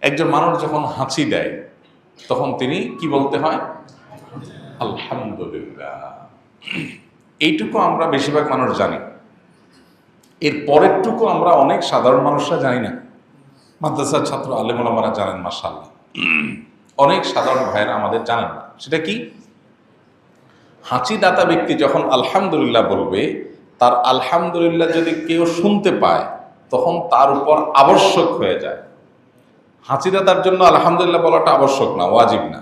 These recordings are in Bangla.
একজন মানুষ যখন হাঁচি দেয়, তখন তিনি কি বলতে হয়? আলহামদুলিল্লাহ। এইটুকু আমরা বেশিরভাগ মানুষ জানি। এর পরেরটুকু আমরা অনেক সাধারণ মানুষরা জানি না। মাদ্রাসার ছাত্র আলেমুলামারা জানেন মাসাল্লাহ অনেক সাধারণ ভাইয়েরা আমাদের জানেন না। সেটা কি? হাঁচি দাতা ব্যক্তি যখন আলহামদুলিল্লাহ বলবে, তার আলহামদুলিল্লাহ যদি কেউ শুনতে পায়, তখন তার উপর আবশ্যক হয়ে যায়। হাঁচি তার জন্য আলহামদুলিল্লাহ বলাটা আবশ্যক না, ওয়াজিব না।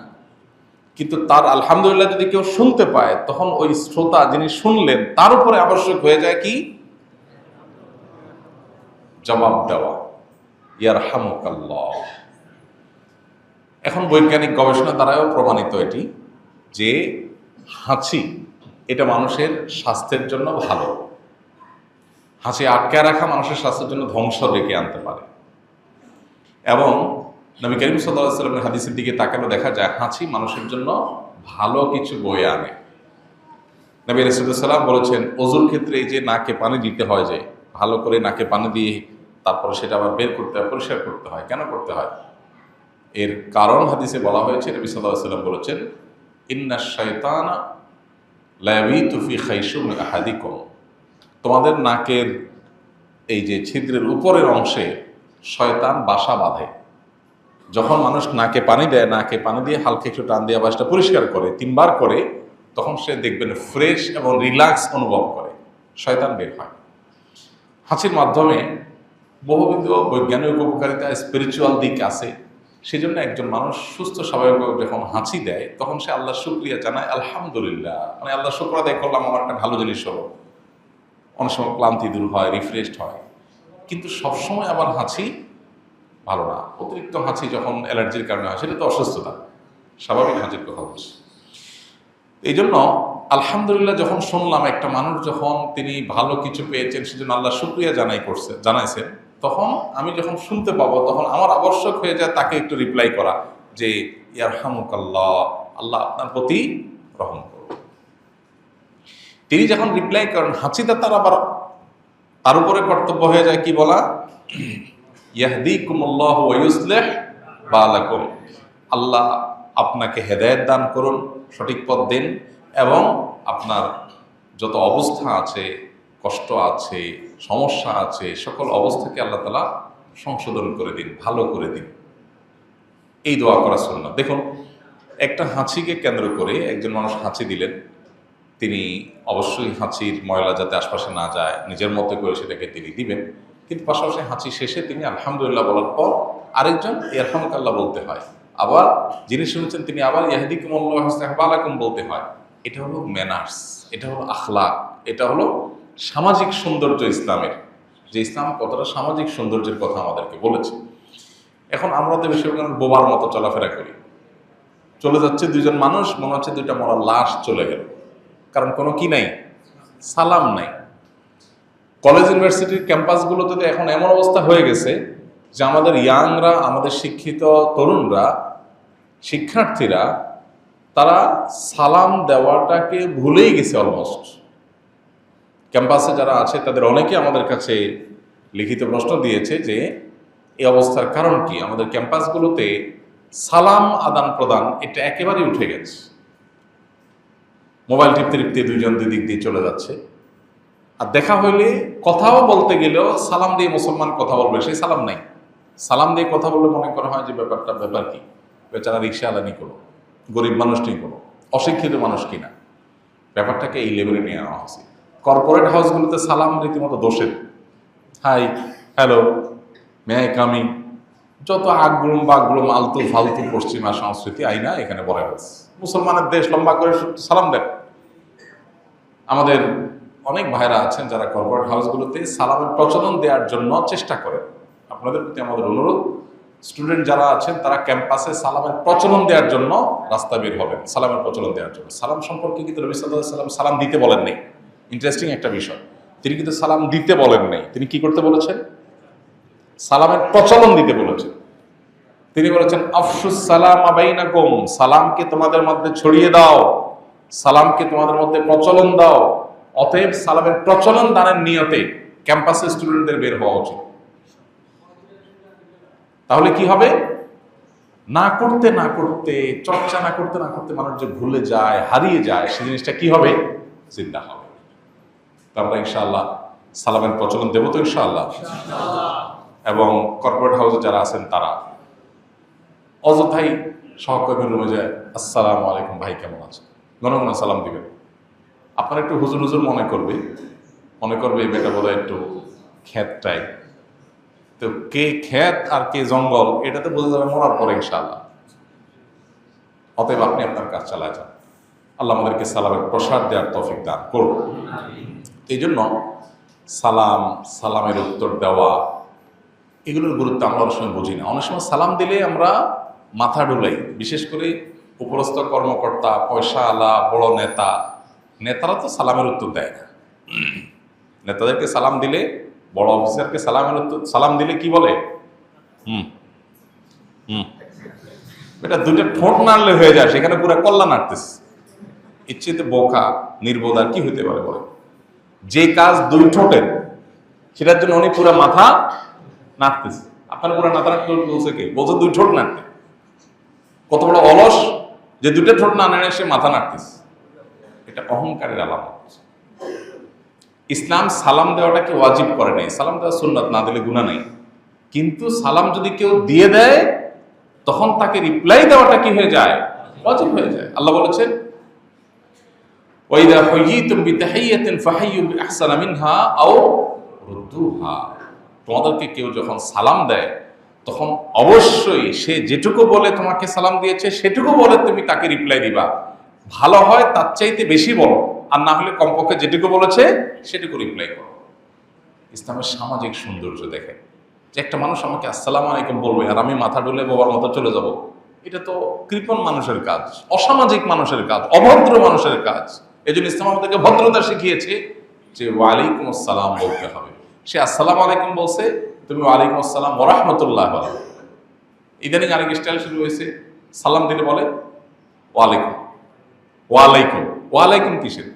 কিন্তু তার আলহামদুলিল্লাহ যদি কেউ শুনতে পায়, তখন ওই শ্রোতা যিনি শুনলেন, তার উপরে আবশ্যক হয়ে যায় কি? জবাব দেওয়া। ইয়ার হামুকাল্লাহ এখন বৈজ্ঞানিক গবেষণা দ্বারাও প্রমাণিত এটি যে হাঁচি, এটা মানুষের স্বাস্থ্যের জন্য ভালো। হাঁচি আটকে রাখা মানুষের স্বাস্থ্যের জন্য ধ্বংস ডেকে আনতে পারে। এবং নবী করিম সাল্লাহ সাল্লামের হাদিসের দিকে তাকানো দেখা যায় হাঁচি মানুষের জন্য ভালো কিছু বয়ে আনে। নবী রসুল্লাম বলেছেন অজুর ক্ষেত্রে যে নাকে পানি দিতে হয় যে, ভালো করে নাকে পানি দিয়ে তারপরে সেটা আবার বের করতে হয়, পরিষ্কার করতে হয়, কেন করতে হয়? এর কারণ হাদিসে বলা হয়েছে, নবী সাল্লাহ সাল্লাম বলেছেন, ইন্না শয়তানা লাবি তুফি খাইসুম আহাদিকম। তোমাদের নাকের এই যে ছিদ্রের উপরের অংশে শয়তান বাসা বাঁধে। যখন মানুষ নাকে পানি দেয়, নাকে পানি দিয়ে হালকা একটু টান দিয়ে আবাসটা পরিষ্কার করে, তিনবার করে, তখন সে দেখবেন ফ্রেশ এবং রিল্যাক্স অনুভব করে। শয়তান বের হয়। হাঁচির মাধ্যমে বহুবিধ বৈজ্ঞানিক উপকারিতা স্পিরিচুয়াল দিক আছে। সেই জন্য একজন মানুষ সুস্থ স্বাভাবিকভাবে যখন হাঁচি দেয়, তখন সে আল্লাহ শুক্রিয়া জানায়, আলহামদুলিল্লাহ। মানে আল্লাহ শুক্র আদায় করলাম, আমার একটা ভালো জিনিস হলো। অনেক সময় ক্লান্তি দূর হয় রিফ্রেশড হয়। কিন্তু সবসময় আবার হাঁচি ভালো না। অতিরিক্ত হাঁচি যখন অ্যালার্জির কারণে হয়, সেটা তো অসুস্থতা। স্বাভাবিক হাঁচির কথা বলছি। এই জন্য আলহামদুলিল্লাহ যখন শুনলাম, একটা মানুষ যখন তিনি ভালো কিছু পেয়েছেন, সেজন্য আল্লাহ শুক্রিয়া জানাই করছে, জানাইছেন, তখন আমি যখন শুনতে পাবো, তখন আমার আবশ্যক হয়ে যায় তাকে একটু রিপ্লাই করা যে ইয়ার হামুক আল্লাহ আল্লাহ আপনার প্রতি রহম করুন। তিনি যখন রিপ্লাই করেন হাঁচিতে তার আবার তার উপরে কর্তব্য হয়ে যায় কি বলা? ইয়াহদিকুমুল্লাহ ওয়ুসলেহ বালাকুম। আল্লাহ আপনাকে হেদায়েত দান করুন, সঠিক পথ দিন এবং আপনার যত অবস্থা আছে, কষ্ট আছে, সমস্যা আছে, সকল অবস্থাকে আল্লাহ তালা সংশোধন করে দিন, ভালো করে দিন। এই দোয়া করা শুনলাম দেখুন, একটা হাঁচিকে কেন্দ্র করে একজন মানুষ হাঁচি দিলেন। তিনি অবশ্যই হাঁচির ময়লা যাতে আশপাশে না যায়, নিজের মতো করে সেটাকে তিনি দিবেন। কিন্তু পাশাপাশি হাঁচি শেষে তিনি আলহামদুলিল্লাহ বলার পর আরেকজন আল্লাহ বলতে হয়। আবার যিনি শুনেছেন তিনি আবার ইয়াহিদিকুম আল্লাহবালাকুম বলতে হয়। এটা হলো ম্যানার্স এটা হলো আখলাক, এটা হলো সামাজিক সৌন্দর্য ইসলামের। যে ইসলাম কতটা সামাজিক সৌন্দর্যের কথা আমাদেরকে বলেছে। এখন আমরা তো বেশিরভাগ বোবার মতো চলাফেরা করি। চলে যাচ্ছে দুজন মানুষ, মনে হচ্ছে দুইটা মরা লাশ চলে গেল। কারণ কোনো কি নাই? সালাম নাই। কলেজ ইউনিভার্সিটির ক্যাম্পাসগুলোতে তো এখন এমন অবস্থা হয়ে গেছে যে আমাদের ইয়াংরা আমাদের শিক্ষিত তরুণরা, শিক্ষার্থীরা, তারা সালাম দেওয়াটাকে ভুলেই গেছে অলমোস্ট ক্যাম্পাসে যারা আছে, তাদের অনেকে আমাদের কাছে লিখিত প্রশ্ন দিয়েছে যে, এই অবস্থার কারণ কি? আমাদের ক্যাম্পাসগুলোতে সালাম আদান প্রদান এটা একেবারেই উঠে গেছে। মোবাইল টিপতে টিপতে দুইজন দুই দিক দিয়ে চলে যাচ্ছে। আর দেখা হইলে কথাও বলতে গেলেও সালাম দিয়ে মুসলমান কথা বলবে সেই সালাম নাই। সালাম দিয়ে কথা বললে মনে করা হয় যে ব্যাপারটা ব্যাপার কি? বেচারা রিক্সা আলানি করো গরিব মানুষটি করো অশিক্ষিত মানুষ কিনা। ব্যাপারটাকে এই লেভেলে নিয়ে আনা হয়েছে। কর্পোরেট হাউসগুলোতে সালাম রীতিমতো দোষের। হাই হ্যালো মে কামিং যত আগগুলুম বাগগুলুম আলতু ফালতু পশ্চিমা সংস্কৃতি আইনা এখানে বলা হয়েছে। মুসলমানের দেশ লম্বা করে সালাম দেন। আমাদের অনেক ভাইরা আছেন যারা কর্পোরেট হাউসগুলোতে সালামের প্রচলন দেওয়ার জন্য চেষ্টা করেন। আপনাদের প্রতি আমাদের অনুরোধ স্টুডেন্ট যারা আছেন তারা ক্যাম্পাসে সালামের প্রচলন দেওয়ার জন্য রাস্তা বের হবেন, সালামের প্রচলন দেওয়ার জন্য। সালাম সম্পর্কে কিন্তু রবি সাল্লাম সালাম দিতে বলেন নেই। ইন্টারেস্টিং একটা বিষয়। তিনি কিন্তু সালাম দিতে বলেন নেই। তিনি কি করতে বলেছেন? সালামের প্রচলন দিতে বলেছেন। তিনি বলেছেন আফসুস সালাম আবাইনাকুম সালামকে তোমাদের মধ্যে ছড়িয়ে দাও, সালামকে তোমাদের মধ্যে প্রচলন দাও, অতএব সালামের প্রচলন দানের নিয়তে ক্যাম্পাসে স্টুডেন্টদের বের হওয়া উচিত। তাহলে কি হবে? না করতে না করতে, চর্চা না করতে না করতে মানুষ যে ভুলে যায়, হারিয়ে যায় সেই জিনিসটা কি হবে? চিন্তা হবে। আমরা ইনশাআল্লাহ সালামের প্রচলন দেবো তো ইনশাআল্লাহ? এবং কর্পোরেট হাউসে যারা আছেন তারা। অযথাই সহকর্মীর রুমে যায়, আসসালামু আলাইকুম ভাই, কেমন আছেন গণগণ সালাম দিবেন। আপনার একটু হুজুর হুজুর মনে করবে। মনে করবে এই বেটা বোধহয় একটু খ্যাত টাইপ। তো কে খ্যাত আর কে জঙ্গল, এটা তো বোঝা যাবে মরার পরে ইনশাআল্লাহ। অতএব আপনি আপনার কাজ চালায় যান। আল্লাহ আমাদেরকে সালামের প্রসাদ দেওয়ার তৌফিক দান করুন। এই জন্য সালাম, সালামের উত্তর দেওয়া, এগুলোর গুরুত্ব আমরা অনেক সময় বুঝি না। অনেক সময় সালাম দিলে আমরা মাথা ডুলাই বিশেষ করে উপরস্থ কর্মকর্তা পয়সা আলা বড় নেতা, নেতারা তো সালামের উত্তর দেয় না। নেতাদেরকে সালাম দিলে, বড় অফিসারকে সালামের উত্তর, সালাম দিলে কি বলে? হুম হুম। এটা দুটো ঠোঁট নাড়লে হয়ে যায়, সেখানে পুরো কল্লা নাড়তেছে। ইচ্ছেতে বোকা, নির্বোধ আর কি হইতে পারে বলে যে কাজ দুই ঠোঁটের সেটার জন্য উনি পুরো মাথা নাড়তেছে। আপনার পুরো নাড়তে বলছে কে? বলছে দুই ঠোঁট নাড়তে। কত বড় অলস যে দুটো ঠোঁট না নাড়ে সে মাথা নাড়তেছে। এটা অহংকারের আলামত। ইসলাম সালাম দেওয়াটাকে ওয়াজিব করে নাই। সালাম দেওয়া সুন্নাত, না দিলে গুণা নাই। কিন্তু সালাম যদি কেউ দিয়ে দেয়, তখন তাকে রিপ্লাই দেওয়াটা কি হয়ে যায়? ওয়াজিব হয়ে যায়। আল্লাহ বলেছেন, ওয়াইদা হুইয়িতুম বিতাহিয়াতিন ফাহাইয়ু বিআহসানা মিনহা আও রুদ্দুহা। তোমাদেরকে কেউ যখন সালাম দেয় তখন অবশ্যই সে যেটুকু বলে তোমাকে সালাম দিয়েছে, সেটুকু বলে তুমি তাকে রিপ্লাই দিবা। ভালো হয় তার চাইতে বেশি বলো, আর না হলে কমপক্ষে যেটুকু বলেছে, সেটুকু রিপ্লাই করো। ইসলামের সামাজিক সৌন্দর্য দেখে যে একটা মানুষ আমাকে আসসালাম আলাইকুম বলবে, আর আমি মাথা ডলে বাবার মতো চলে যাব, এটা তো কৃপণ মানুষের কাজ, অসামাজিক মানুষের কাজ, অভদ্র মানুষের কাজ। এই জন্য ইসলাম আমাদেরকে ভদ্রতা শিখিয়েছে যে ওয়ালাইকুম আসসালাম বলতে হবে। সে আসসালাম আলাইকুম বলছে তুমি ওয়ালাইকুম আসসালাম ওরহমতুল্লাহ বলো। ইদানিং আরেক স্টাইল শুরু হয়েছে, সালাম দিলে বলে, ওয়ালাইকুম। ওয়ালাইকুম। ওয়ালাইকুম কিসের?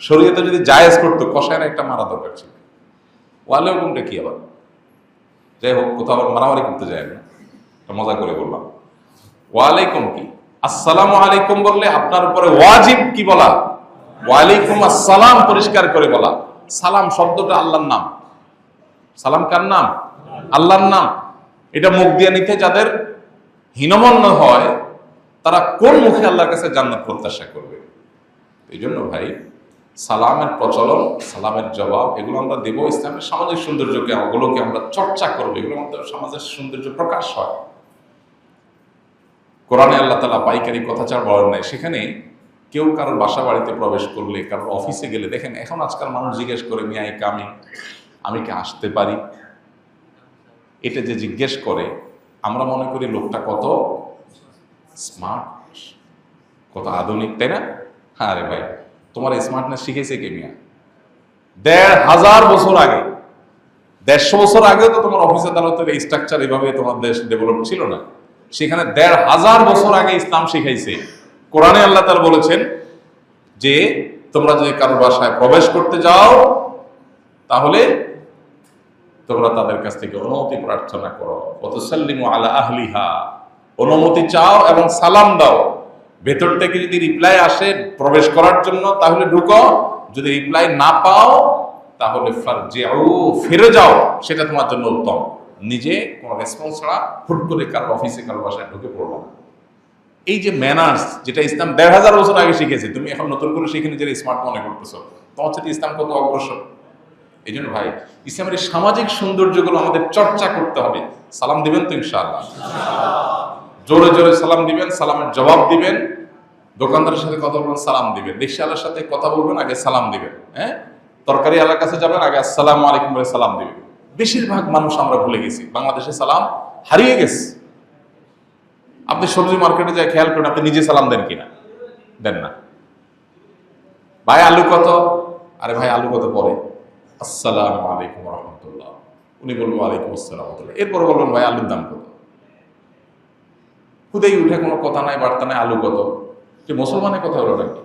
শরীয়তে যদি জায়েজ করতো কষায়ের একটা মারা দরকার ছিল। ওয়ালাইকুমটা কি আবার? যাই হোক, কোথাও আবার মারামারি করতে যায় না। মজা করে বললাম। ওয়ালাইকুম কি? আসসালাম আলাইকুম বললে আপনার উপরে ওয়াজিব কি বলা? ওয়ালাইকুম আসসালাম পরিষ্কার করে বলা। সালাম শব্দটা আল্লাহর নাম। সালাম কার নাম? আল্লাহর নাম। এটা মুখ দিয়ে নিতে যাদের হীনমন্য হয়, তারা কোন মুখে আল্লাহর কাছে জান্নাত প্রত্যাশা করবে? এই জন্য ভাই, সালামের প্রচলন, সালামের জবাব, এগুলো আমরা দেব ইসলামের সামাজিক সৌন্দর্যকে, ওগুলোকে আমরা চর্চা করব। এগুলো আমাদের সমাজের সৌন্দর্য প্রকাশ হয়। কোরআনে আল্লাহ তালা পাইকারি কথাচার বলেন নাই। সেখানে কেউ কারোর বাসা বাড়িতে প্রবেশ করলে, কারোর অফিসে গেলে দেখেন, এখন আজকাল মানুষ জিজ্ঞেস করে মিয়া এই কামি আমি কি আসতে পারি? এটা যে জিজ্ঞেস করে, আমরা মনে করি লোকটা কত স্মার্ট, কত আধুনিক, তাই না? হ্যাঁ রে ভাই, তোমার স্মার্টনেস শিখেছে কে মিয়া? দেড় হাজার বছর আগে, দেড়শো বছর আগেও তো তোমার অফিস আদালতের এই স্ট্রাকচার এভাবে তোমার দেশ ডেভেলপ ছিল না। সেখানে দেড় হাজার বছর আগে ইসলাম শিখাইছে। কোরআনে আল্লাহ তার বলেছেন যে, তোমরা যদি কারোর বাসায় প্রবেশ করতে যাও, তাহলে তোমরা তাদের কাছ থেকে অনুমতি প্রার্থনা করো। অতসাল্লিমু আলা আহলিহা। অনুমতি চাও এবং সালাম দাও। ভেতর থেকে যদি রিপ্লাই আসে প্রবেশ করার জন্য, তাহলে ঢুকো। যদি রিপ্লাই না পাও, তাহলে ফিরে যাও। সেটা তোমার জন্য উত্তম। নিজে কোনো রেসপন্স ছাড়া হুট করে কারোর অফিসে কারোর বাসায় ঢুকে পড়ব না। এই যে ম্যানার্স যেটা ইসলাম দেড় হাজার বছর আগে শিখেছে, তুমি এখন নতুন করে শিখে নিজের স্মার্ট মনে করতেছো তোমার সাথে ইসলাম কত অগ্রসর? এই জন্য ভাই, ইসলামের এই সামাজিক সৌন্দর্যগুলো আমাদের চর্চা করতে হবে। সালাম দিবেন তো ইনশাআল্লাহ। জোরে জোরে সালাম দিবেন, সালামের জবাব দিবেন। দোকানদারের সাথে কথা বলবেন, সালাম দিবেন। রিক্সাওয়ালার সাথে কথা বলবেন, আগে সালাম দিবেন হ্যাঁ? তরকারি আলার কাছে যাবেন, আগে আসসালামু আলাইকুম বলে সালাম দিবেন। বেশিরভাগ মানুষ আমরা ভুলে গেছি, বাংলাদেশে সালাম হারিয়ে গেছে। আপনি সবজি মার্কেটে যায় খেয়াল করেন, আপনি নিজে সালাম দেন কিনা? দেন না। ভাই, আলু কত? আরে ভাই, আলু কত পরে? আসসালামু আলাইকুম রহমতুল্লাহ। উনি বলব আলাইকুম আসসালাম এরপরে বলবেন ভাই, আলুর দাম কত? খুদেই উঠে কোনো কথা নাই, বার্তা নাই, আলু কত? যে মুসলমানের কথা হলো নাকি?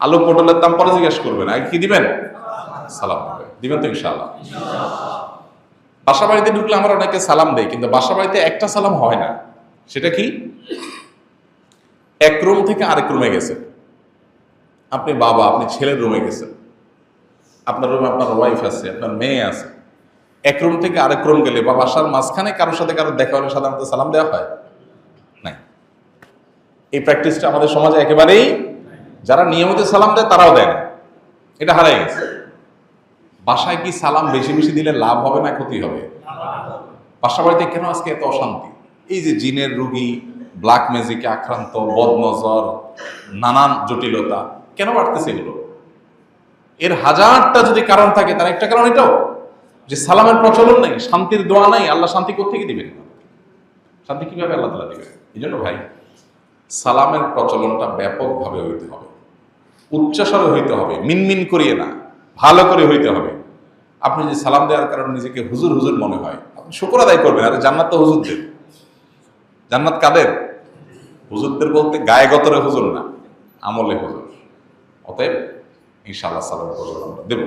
আলু পটলের দাম পরে জিজ্ঞেস করবেন, আগে কি দিবেন? সালাম দিবেন। তো ইনশাআল্লাহ। বাসা বাড়িতে ঢুকলে আমরা অনেকে সালাম দেই কিন্তু বাসা বাড়িতে একটা সালাম হয় না। সেটা কি? এক রুম থেকে আরেক রুমে গেছে। আপনি বাবা, আপনি ছেলের রুমে গেছেন। আপনার রুমে, আপনার ওয়াইফ আছে, আপনার মেয়ে আছে। এক রুম থেকে আরেক রুম গেলে বা বাসার মাঝখানে কারোর সাথে কারোর দেখা হলে সাধারণত সালাম দেওয়া হয়? নাই। এই প্র্যাকটিসটা আমাদের সমাজে একেবারেই যারা নিয়মিত সালাম দেয় তারাও দেয় না। এটা হারাই গেছে। বাসায় কি সালাম বেশি বেশি দিলে লাভ হবে না ক্ষতি হবে? বাসা বাড়িতে কেন আজকে এত অশান্তি? এই যে জিনের রুগী ব্ল্যাক ম্যাজিকে আক্রান্ত, বদনজর, নানান জটিলতা, কেন বাড়তেছে এগুলো? এর হাজারটা যদি কারণ থাকে, তার একটা কারণ এটাও, যে সালামের প্রচলন নেই, শান্তির দোয়া নাই, আল্লাহ শান্তি কোথেকে দিবেন? শান্তি কীভাবে আল্লাহ তালা দিবেন? এই জন্য ভাই, সালামের প্রচলনটা ব্যাপকভাবে হইতে হবে। উচ্চস্বরে হইতে হবে, মিনমিন করিয়ে না, ভালো করে হইতে হবে। আপনি যে সালাম দেওয়ার কারণে নিজেকে হুজুর হুজুর মনে হয়, আপনি শুকর আদায় করবেন, আরে জান্নাত তো হুজুরদের। জান্নাত কাদের? হুজুরদের বলতে গায়ে গতরে হুজুর না, আমলে হুজুর। অতএব ইনশাআল্লাহ সালাম দেবো।